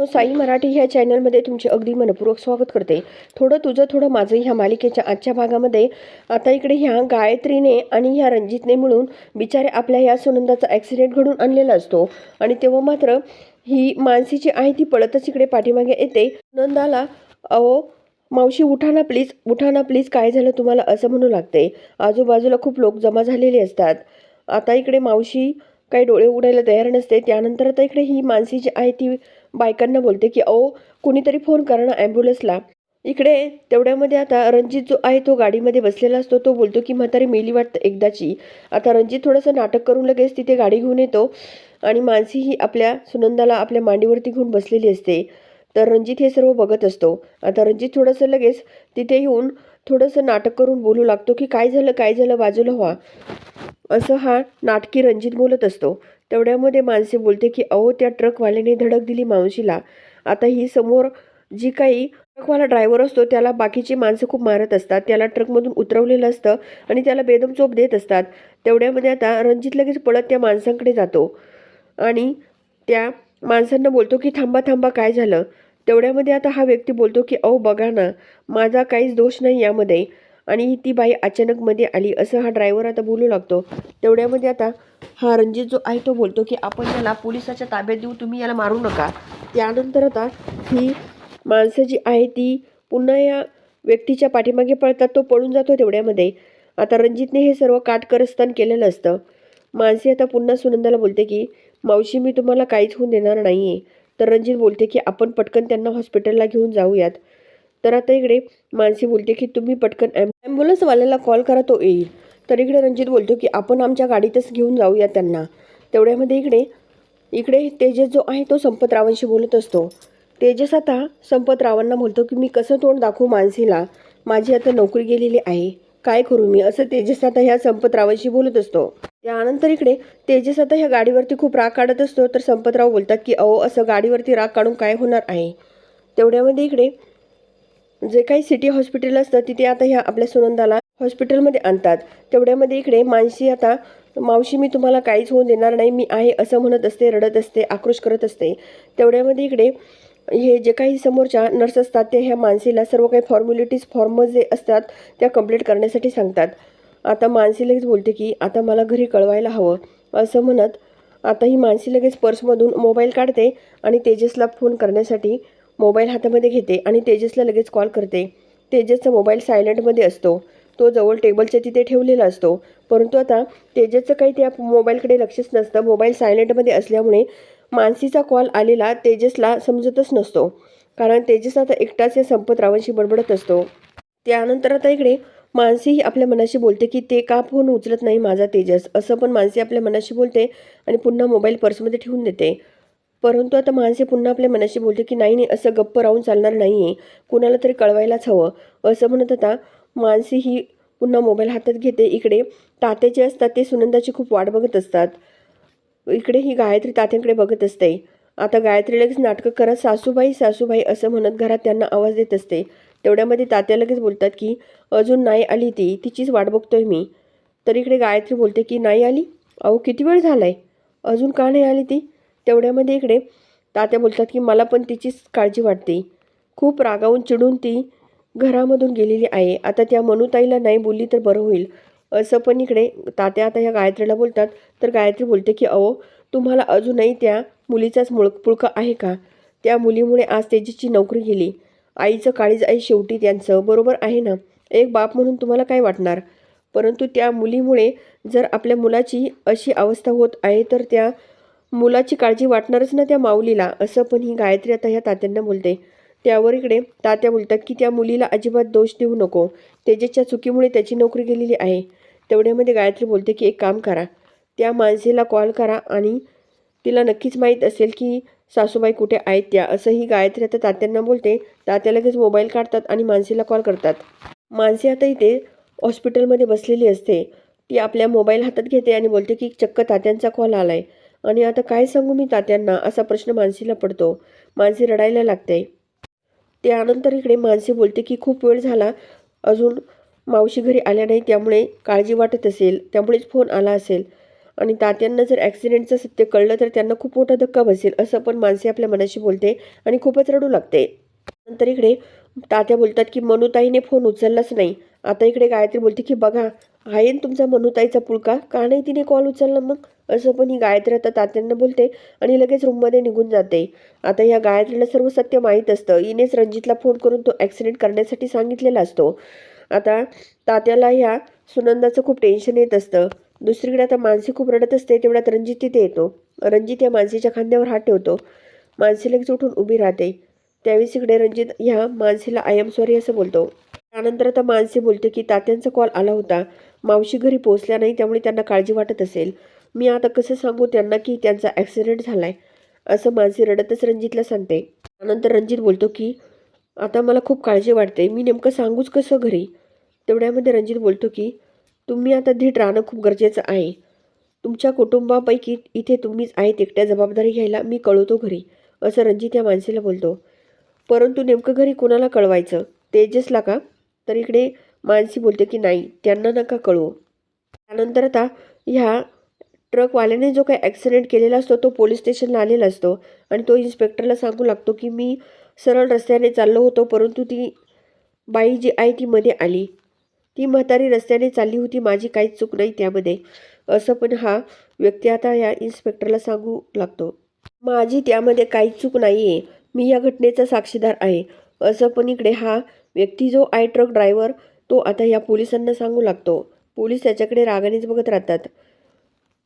हो, साई मराठी ह्या चॅनलमध्ये तुमचे अगदी मनपूर्वक स्वागत करते. थोडं तुझं थोडं माझं ह्या मालिकेच्या आजच्या भागामध्ये आता इकडे ह्या गायत्रीने आणि ह्या रणजितने मिळून बिचारे आपल्या ह्या सुनंदाचा ॲक्सिडेंट घडून आणलेला असतो. आणि तेव्हा मात्र ही मानसीची आहे ती पळतच इकडे पाठीमागे येते. सुनंदाला अहो मावशी उठा ना प्लीज उठा ना प्लीज काय झालं तुम्हाला? असं म्हणू लागते. आजूबाजूला खूप लोक जमा झालेले असतात. आता इकडे मावशी काही डोळे उघडायला तयार नसते. त्यानंतर आता इकडे ही मानसी जी आहे ती बायकांना बोलते की अहो कुणीतरी फोन करा ना ॲम्ब्युलन्सला इकडे तेवढ्यामध्ये आता रणजित जो आहे तो गाडीमध्ये बसलेला असतो. तो बोलतो की म्हातारी मेली वाटतं एकदाची. आता रणजित थोडंसं नाटक करून लगेच तिथे गाडी घेऊन येतो. आणि मानसी ही आपल्या सुनंदाला आपल्या मांडीवरती घेऊन बसलेली असते. तर रणजित हे सर्व बघत असतो. आता रणजित थोडंसं लगेच तिथे येऊन थोडंसं नाटक करून बोलू लागतो की काय झालं? काय झालं? बाजूला व्हा. असं हा नाटकी रणजित बोलत असतो. तेवढ्यामध्ये माणसे बोलते की अहो त्या ट्रकवाल्याने धडक दिली मावशीला. आता ही समोर जी काही ट्रकवाला ड्रायव्हर असतो त्याला बाकीची माणसं खूप मारत असतात. त्याला ट्रकमधून उतरवलेलं असतं आणि त्याला बेदम चोप देत असतात. तेवढ्यामध्ये आता रणजित लगेच पळत त्या माणसांकडे जातो आणि त्या माणसांना बोलतो की थांबा थांबा काय झालं? तेवढ्यामध्ये आता हा व्यक्ती बोलतो की अहो बघा ना माझा काहीच दोष नाही यामध्ये. आणि ती बाई अचानक मध्ये आली. असं हा ड्रायव्हर आता बोलू लागतो. तेवढ्यामध्ये आता हा रणजित जो आहे तो बोलतो की आपण याला पोलिसाच्या ताब्यात देऊ तुम्ही याला मारू नका. त्यानंतर आता ही माणसं जी आहे ती पुन्हा या व्यक्तीच्या पाठीमागे पळतात तो पळून जातो तेवढ्यामध्ये. आता रणजितने हे सर्व काटकरस्थान केलेलं असतं. माणसे आता पुन्हा सुनंदाला बोलते की मावशी मी तुम्हाला काहीच होऊन देणार नाही आहे तर रणजित बोलते की आपण पटकन त्यांना हॉस्पिटलला घेऊन जाऊयात. तर आता इकडे मानसी बोलते की तुम्ही पटकन ॲम ॲम्ब्युलन्सवाल्याला कॉल करा तो येईल. तर इकडे रणजित बोलतो की आपण आमच्या गाडीतच घेऊन जाऊया त्यांना. तेवढ्यामध्ये इकडे इकडे तेजस जो आहे तो संपतरावांशी बोलत असतो. तेजस आता संपतरावांना बोलतो की मी कसं तोंड दाखवू मानसीला? माझी आता नोकरी गेलेली आहे. काय करू मी? असं तेजस आता ह्या संपतरावांशी बोलत असतो. त्यानंतर इकडे तेजस आता ह्या गाडीवरती खूप राग काढत असतो. तर संपतराव बोलतात की अहो असं गाडीवरती राग काढून काय होणार आहे? तेवढ्यामध्ये इकडे जे काही सिटी हॉस्पिटल असतं तिथे आता ह्या आपल्या सुनंदाला हॉस्पिटलमध्ये आणतात. तेवढ्यामध्ये इकडे मानसी आता मावशी मी तुम्हाला काहीच होऊन देणार नाही. मी आहे असं म्हणत असते रडत असते आक्रोश करत असते. तेवढ्यामध्ये इकडे हे जे काही समोरच्या नर्स असतात ते ह्या मानसीला सर्व काही फॉर्म्युलिटीज फॉर्म जे असतात त्या कंप्लीट करण्यासाठी सांगतात. आता मानसी लगेच बोलते की आता मला घरी कळवायला हवं. असं म्हणत आता ही मानसी लगेच पर्समधून मोबाईल काढते आणि तेजसला फोन करण्यासाठी मोबाईल हातामध्ये घेते आणि तेजसला लगेच कॉल करते. तेजसचा मोबाईल सायलेंटमध्ये असतो. तो जवळ टेबलच्या तिथे ठेवलेला असतो. परंतु आता तेजसचं काही त्या मोबाईलकडे लक्षच नसतं. मोबाईल सायलेंटमध्ये असल्यामुळे मानसीचा कॉल आलेला तेजसला समजतच नसतो. कारण तेजस आता एकटाच या संपतरावांशी बडबडत असतो. त्यानंतर आता इकडे मानसीही आपल्या मनाशी बोलते की ते का फोन उचलत नाही माझा तेजस? असं पण मानसी आपल्या मनाशी बोलते आणि पुन्हा मोबाईल पर्समध्ये ठेवून देते. परंतु आता माणसे पुन्हा आपल्या मनाशी बोलते की नाही नाही असं गप्प राहून चालणार नाही आहे कुणाला तरी कळवायलाच हवं. असं म्हणत आता माणसे ही पुन्हा मोबाईल हातात घेते. इकडे ताते जे असतात ते सुनंदाची खूप वाट बघत असतात. इकडे ही गायत्री तात्यांकडे बघत असते. आता गायत्री लगेच नाटकं करत सासूबाई सासूबाई असं म्हणत घरात त्यांना आवाज देत असते. तेवढ्यामध्ये तात्या लगेच बोलतात की अजून नाही आली ती. तिचीच वाट बघतोय मी. तर इकडे गायत्री बोलते की नाही आली? अहो किती वेळ झाला आहे अजून का नाही आली ती? तेवढ्यामध्ये इकडे तात्या बोलतात की मला पण तिचीच काळजी वाटते. खूप रागावून चिडून ती घरामधून गेलेली आहे. आता त्या मनुताईला नाही बोलली तर बरं होईल. असं पण इकडे तात्या आता या गायत्रीला बोलतात. तर गायत्री बोलते की अहो तुम्हाला अजूनही त्या मुलीचाच मुळ पुळका आहे का? त्या मुलीमुळे आज तेजीची नोकरी गेली. आईचं काळीज आई शेवटी त्यांचं. बरोबर आहे ना? एक बाप म्हणून तुम्हाला काय वाटणार? परंतु त्या मुलीमुळे जर आपल्या मुलाची अशी अवस्था होत आहे तर त्या मुलाची काळजी वाटणारच ना त्या माऊलीला असं पण ही गायत्री आता ह्या तात्यांना बोलते. त्यावर इकडे तात्या बोलतात की त्या मुलीला अजिबात दोष देऊ नको. तेजेच्या चुकीमुळे त्याची नोकरी गेलेली आहे. तेवढ्यामध्ये गायत्री बोलते की एक काम करा. त्या माणसेला कॉल करा आणि तिला नक्कीच माहीत असेल की सासूबाई कुठे आहेत त्या असं ही गायत्री आता तात्यांना बोलते. तात्या लगेच मोबाईल काढतात आणि मानसीला कॉल करतात. मानसी आता इथे हॉस्पिटलमध्ये बसलेली असते. ती आपल्या मोबाईल हातात घेते आणि बोलते की चक्क तात्यांचा कॉल आला आहे आणि आता काय सांगू मी तात्यांना? असा प्रश्न मानसीला पडतो. मानसी रडायला लागते. त्यानंतर इकडे मानसी बोलते की खूप वेळ झाला. अजून मावशी घरी आल्या नाही त्यामुळे काळजी वाटत असेल. त्यामुळेच फोन आला असेल. आणि तात्यांना जर ॲक्सिडेंटचं सत्य कळलं तर त्यांना खूप मोठा धक्का बसेल असं पण मानसी आपल्या मनाशी बोलते आणि खूपच रडू लागते. नंतर इकडे तात्या बोलतात की मनुताईने फोन उचललाच नाही. आता इकडे गायत्री बोलते की बघा आहे तुमचा मनुताईचा पुळका? का नाही तिने कॉल उचलला मग? असं पण ही गायत्री आता तात्यांना बोलते आणि लगेच रूममध्ये निघून जाते. आता या गायत्रीला सर्व सत्य माहीत असतं. इनेच रणजितला फोन करून तो ॲक्सिडेंट करण्यासाठी सांगितलेला असतो. आता तात्याला ह्या सुनंदाचं खूप टेन्शन येत असतं. दुसरीकडे आता मानसी खूप रडत असते तेवढ्यात रणजित तिथे येतो. रणजित या मानसीच्या खांद्यावर हात ठेवतो. मानसी लगेच उठून उभी राहते. त्यावेळेस इकडे रणजित ह्या मानसीला आय एम सॉरी असं बोलतो. त्यानंतर आता मानसी बोलते की तात्यांचा कॉल आला होता. मावशी घरी पोहोचल्या नाही त्यामुळे त्यांना काळजी वाटत असेल. मी आता कसं सांगू त्यांना की त्यांचा ॲक्सिडेंट झाला आहे असं मानसी रडतच रणजितला सांगते. त्यानंतर रणजित बोलतो की आता मला खूप काळजी वाटते. मी नेमकं सांगूच कसं घरी? तेवढ्यामध्ये रणजित बोलतो की तुम्ही आता धीट राहणं खूप गरजेचं आहे. तुमच्या कुटुंबापैकी इथे तुम्हीच आहेत एकट्या जबाबदारी घ्यायला. मी कळवतो घरी. असं रणजित या माणसेला बोलतो. परंतु नेमकं घरी कोणाला कळवायचं? तेजसला का? तर इकडे मानसी बोलते की नाही त्यांना नका कळवू. त्यानंतर आता ह्या ट्रकवाल्याने जो काही ॲक्सिडेंट केलेला असतो तो पोलीस स्टेशनला आलेला असतो आणि तो इन्स्पेक्टरला सांगू लागतो की मी सरळ रस्त्याने चाललो होतो परंतु ती बाई जी आहे ती मध्ये आली. ती म्हातारी रस्त्याने चालली होती माझी काहीच चूक नाही त्यामध्ये. असं पण हा व्यक्ती आता या इन्स्पेक्टरला सांगू लागतो. माझी त्यामध्ये काहीच चूक नाही आहे मी या घटनेचा साक्षीदार आहे. असं पण इकडे हा व्यक्ती जो आहे ट्रक ड्रायव्हर तो आता या पोलिसांना सांगू लागतो. पोलीस त्याच्याकडे रागानेच बघत राहतात.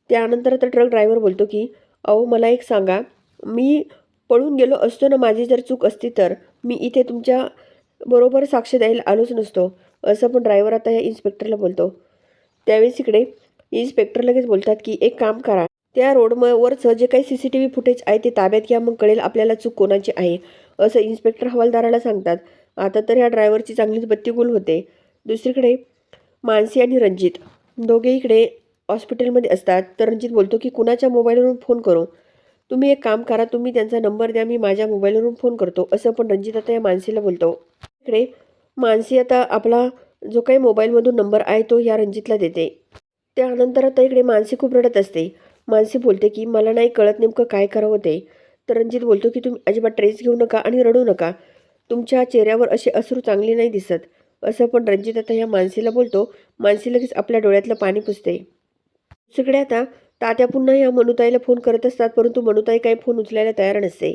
त्यानंतर आता ट्रक ड्रायव्हर बोलतो की अहो मला एक सांगा. मी पळून गेलो असतो ना माझी जर चूक असती तर मी इथे तुमच्या बरोबर साक्ष द्यायला आलोच नसतो. असं पण ड्रायव्हर आता या इन्स्पेक्टरला बोलतो. त्यावेळेस इकडे इन्स्पेक्टर लगेच बोलतात की एक काम करा. त्या रोडवरचं जे काही C C T V footage आहे ते ताब्यात घ्या. मग कळेल आपल्याला चूक कोणाची आहे. असं इन्स्पेक्टर हवालदाराला सांगतात. आता तर ह्या ड्रायव्हरची चांगलीच बत्तीगुल होते. दुसरीकडे मानसी आणि रणजित दोघे इकडे हॉस्पिटलमध्ये असतात. तर रणजित बोलतो की कुणाच्या मोबाईलवरून फोन करू? तुम्ही एक काम करा तुम्ही त्यांचा नंबर द्या मी माझ्या मोबाईलवरून फोन करतो. असं पण रणजित आता या मानसीला बोलतो. इकडे मानसी आता आपला जो काही मोबाईलमधून नंबर आहे तो या रणजितला देते. त्यानंतर आता इकडे मानसी खूप रडत असते. मानसी बोलते की मला नाही कळत नेमकं काय करावं ते. तर रणजित बोलतो की तुम्ही अजिबात ट्रेस घेऊ नका आणि रडू नका. तुमच्या चेहऱ्यावर असे अश्रू चांगले नाही दिसत. असं पण रणजित आता ह्या मानसीला बोलतो. मानसी लगेच आपल्या डोळ्यातलं पाणी पुसते. सगळे आता तात्या पुन्हा ह्या मनुताईला फोन करत असतात परंतु मनुताई काही फोन उचलायला तयार नसते.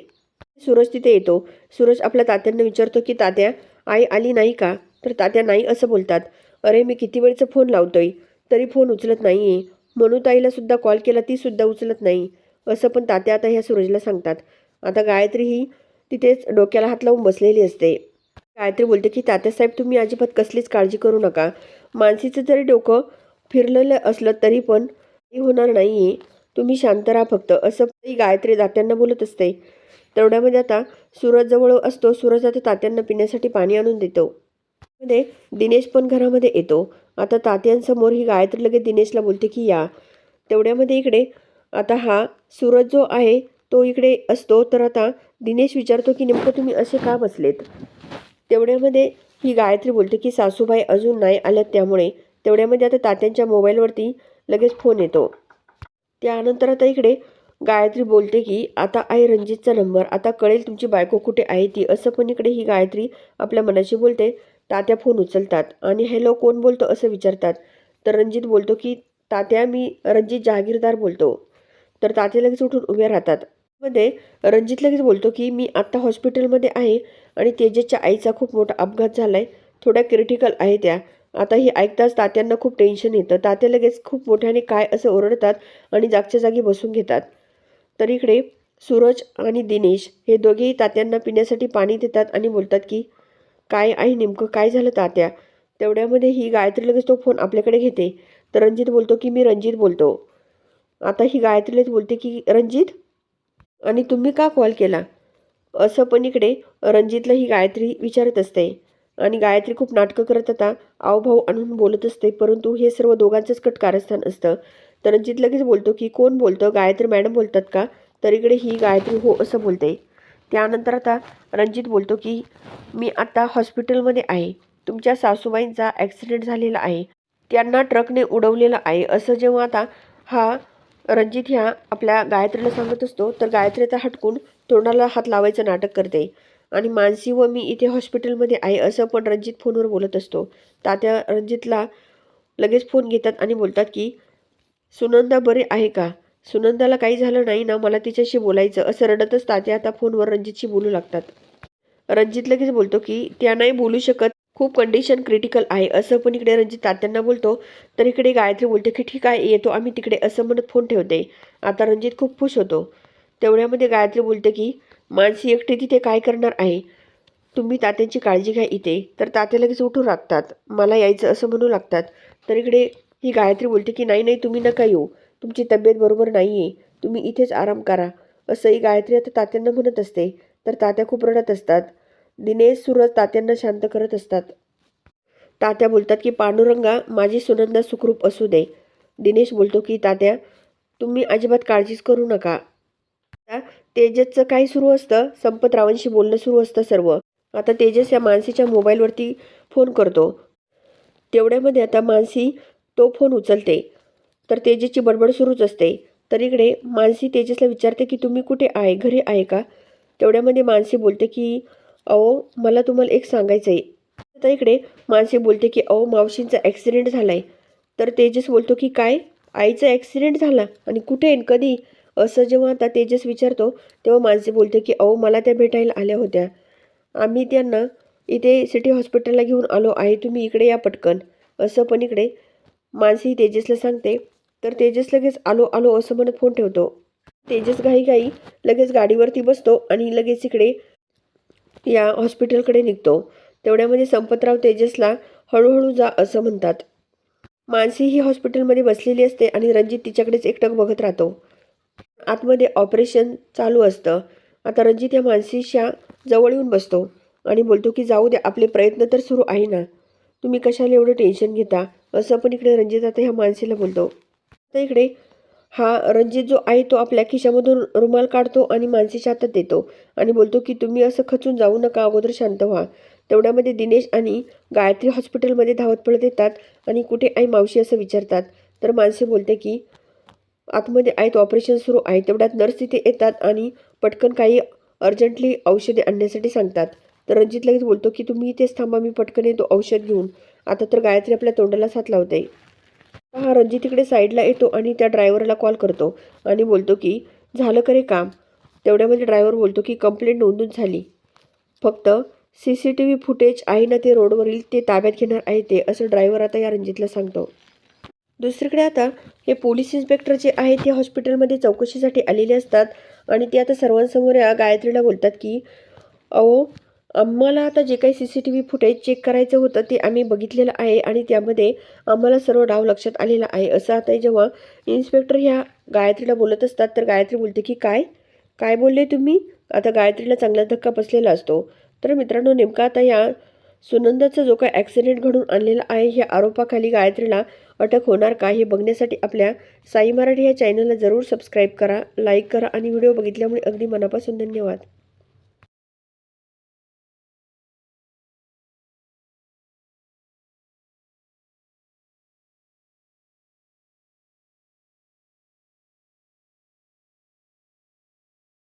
सूरज तिथे येतो. सूरज आपल्या तात्यांना विचारतो की तात्या आई आली नाही का? तर तात्या नाही असं बोलतात. अरे मी किती वेळचं फोन लावतोय? तरी फोन उचलत नाही आहे मनुताईला सुद्धा कॉल केला ती सुद्धा उचलत नाही. असं पण तात्या आता ह्या सूरजला सांगतात. आता गायत्री ही तिथेच डोक्याला हात लावून बसलेली असते. गायत्री बोलते की तात्यासाहेब तुम्ही अजिबात कसलीच काळजी करू नका. मानसीचं जरी डोकं फिरलेलं असलं तरी पण होणार नाही आहे तुम्ही शांत राहा फक्त. असं गायत्री तात्यांना बोलत असते. तेवढ्यामध्ये आता सूरज जवळ असतो. सूरज आता तात्यांना पिण्यासाठी पाणी आणून देतो. मध्ये दिनेश पण घरामध्ये येतो. आता तात्यांसमोर ही गायत्री लगेच दिनेशला बोलते की या. तेवढ्यामध्ये इकडे आता हा सूरज जो आहे तो इकडे असतो. तर आता दिनेश विचारतो की नेमकं तुम्ही असे का बसलेत? तेवढ्यामध्ये ही गायत्री बोलते की सासूबाई अजून नाही आल्यात त्यामुळे. तेवढ्यामध्ये आता तात्यांच्या मोबाईलवरती लगेच फोन येतो. त्यानंतर आता इकडे गायत्री बोलते की आता आहे रणजितचा नंबर आता कळेल तुमची बायको कुठे आहे ती असं पण इकडे ही गायत्री आपल्या मनाशी बोलते. तात्या फोन उचलतात आणि हॅलो कोण बोलतो? असं विचारतात. तर रणजित बोलतो की तात्या मी रणजित जहागीरदार बोलतो. तर तात्या लगेच उठून उभे राहतात. मध्ये रणजित लगेच बोलतो की मी आत्ता हॉस्पिटलमध्ये आहे आणि तेजसच्या आईचा खूप मोठा अपघात झाला आहे थोड्या क्रिटिकल आहे त्या. आता ही ऐकताच तात्यांना खूप टेन्शन येतं. तात्या लगेच खूप मोठ्याने काय असं ओरडतात आणि जागच्या जागी बसून घेतात. तर इकडे सूरज आणि दिनेश हे दोघेही तात्यांना पिण्यासाठी पाणी देतात आणि बोलतात की काय आहे नेमकं काय झालं तात्या? तेवढ्यामध्ये ही गायत्री लगेच तो फोन आपल्याकडे घेते. तर रणजित बोलतो की मी रणजित बोलतो. आता ही गायत्रीलाच बोलते की रणजित आणि तुम्ही का कॉल केला? असं पण इकडे रणजितला ही गायत्री विचारत असते. आणि गायत्री खूप नाटकं करत आता आवभाव आणून बोलत असते. परंतु हे सर्व दोघांचंच कट कारस्थान असतं. तर रणजित लगेच बोलतो की कोण बोलतं? गायत्री मॅडम बोलतात का? तर इकडे ही गायत्री हो असं बोलते. त्यानंतर आता रणजित बोलतो की मी आता हॉस्पिटलमध्ये आहे. तुमच्या सासूबाईंचा ॲक्सिडेंट झालेला आहे. त्यांना ट्रकने उडवलेलं आहे. असं जेव्हा आता हा रणजित ह्या आपल्या गायत्रीला सांगत असतो तर गायत्रीचा हटकून तोंडाला हात लावायचं नाटक करते. आणि मानसी व मी इथे हॉस्पिटलमध्ये आहे असं पण रणजित फोनवर बोलत असतो. तात्या रणजितला लगेच फोन घेतात आणि बोलतात की सुनंदा बरे आहे का? सुनंदाला काही झालं नाही ना मला तिच्याशी बोलायचं? असं रडतच तात्या आता फोनवर रणजितशी बोलू लागतात. रणजित लगेच बोलतो की त्या नाही बोलू शकत. खूप कंडिशन क्रिटिकल आहे. असं पण इकडे रणजित तात्यांना बोलतो तर इकडे गायत्री बोलते की ठीक आहे येतो आम्ही तिकडे असं म्हणत फोन ठेवते. आता रणजित खूप खुश होतो. तेवढ्यामध्ये गायत्री बोलते की मानसी एकटी तिथे काय करणार आहे? तुम्ही तात्यांची काळजी घ्या इथे. तर तात्या लगेच उठून लागतात मला यायचं असं म्हणू लागतात. तर इकडे ही गायत्री बोलते की नाही नाही तुम्ही नका येऊ. तुमची तब्येत बरोबर नाही आहे तुम्ही इथेच आराम करा. असं ही गायत्री आता तात्यांना म्हणत असते. तर तात्या खूप रडत असतात. दिनेश सुरज तात्यांना शांत करत असतात. तात्या बोलतात की पांडुरंगा माझी सुनंदा सुखरूप असू दे. दिनेश बोलतो की तात्या तुम्ही अजिबात काळजीच करू नका. तेजसचं काय सुरू असतं संपतरावांशी बोलणं सुरू असतं सर्व. आता तेजस या मानसीच्या मोबाईलवरती फोन करतो. तेवढ्यामध्ये आता मानसी तो फोन उचलते. तर तेजसची बडबड सुरूच असते. तर इकडे मानसी तेजसला विचारते की तुम्ही कुठे आहे? घरी आहे का? तेवढ्यामध्ये मानसी बोलते की अहो मला तुम्हाला एक सांगायचं आहे तर इकडे माणसे बोलते की अहो मावशींचा ॲक्सिडेंट झाला आहे तर तेजस बोलतो की काय? आईचा ॲक्सिडेंट झाला आणि कुठे येईन कधी? असं जेव्हा आता तेजस विचारतो तेव्हा माणसे बोलते की अहो मला त्या भेटायला आल्या होत्या. आम्ही त्यांना इथे सिटी हॉस्पिटलला घेऊन आलो आहे तुम्ही इकडे या पटकन. असं पण इकडे मानसी तेजसला सांगते. तर तेजस लगेच आलो आलो असं म्हणत फोन ठेवतो. तेजस घाई लगेच गाडीवरती बसतो आणि लगेच इकडे या हॉस्पिटलकडे निघतो. तेवढ्यामध्ये संपतराव तेजसला हळूहळू जा असं म्हणतात. मानसी ही हॉस्पिटलमध्ये बसलेली असते आणि रणजित तिच्याकडेच एकटक बघत राहतो. आतमध्ये ऑपरेशन चालू असतं. आता रणजित या मानसीच्या जवळ येऊन बसतो आणि बोलतो की जाऊ द्या आपले प्रयत्न तर सुरू आहे ना. तुम्ही कशाला एवढं टेन्शन घेता? असं पण इकडे रणजित आता ह्या मानसीला बोलतो. तर इकडे हा रणजित जो आहे तो आपल्या खिशामधून रुमाल काढतो आणि मानसीच्या हातात देतो. आणि बोलतो की तुम्ही असं खचून जाऊ नका अगोदर शांत व्हा. तेवढ्यामध्ये दिनेश आणि गायत्री हॉस्पिटलमध्ये धावत पळत येतात आणि कुठे आई मावशी असं विचारतात. तर मानसी बोलते की आतमध्ये आहेत ऑपरेशन सुरू आहे. तेवढ्यात नर्स तिथे येतात आणि पटकन काही अर्जंटली औषधे आणण्यासाठी सांगतात. तर रणजित लगेच बोलतो की तुम्ही इथेच थांबा मी पटकन येतो औषध घेऊन. आता तर गायत्री आपल्या तोंडाला साथ लावते. हा रणजित इकडे साईडला येतो आणि त्या ड्रायव्हरला कॉल करतो आणि बोलतो की झालं करे काम? तेवढ्यामध्ये ड्रायव्हर बोलतो की कंप्लेंट नोंदून झाली. फक्त C C T V footage आहे ना ते रोडवरील ते ताब्यात घेणार आहे ते असं ड्रायव्हर आता या रणजितला सांगतो. दुसरीकडे आता हे पोलीस इन्स्पेक्टर जे आहे ते हॉस्पिटलमध्ये चौकशीसाठी आलेले असतात आणि ते आता सर्वांसमोर या गायत्रीला बोलतात की अहो आम्हाला आता जे काही C C T V footage check करायचं होतं ते आम्ही बघितलेलं आहे आणि त्यामध्ये आम्हाला सर्व डाव लक्षात आलेला आहे. असं आता जेव्हा इन्स्पेक्टर ह्या गायत्रीला बोलत असतात तर गायत्री बोलते की काय? काय बोलले तुम्ही? आता गायत्रीला चांगला धक्का बसलेला असतो. तर मित्रांनो नेमका आता या सुनंदाचा जो काय ॲक्सिडेंट घडून आणलेला आहे ह्या आरोपाखाली गायत्रीला अटक होणार का हे बघण्यासाठी आपल्या साई मराठी या चॅनलला जरूर सबस्क्राईब करा लाईक करा आणि व्हिडिओ बघितल्यामुळे अगदी मनापासून धन्यवाद.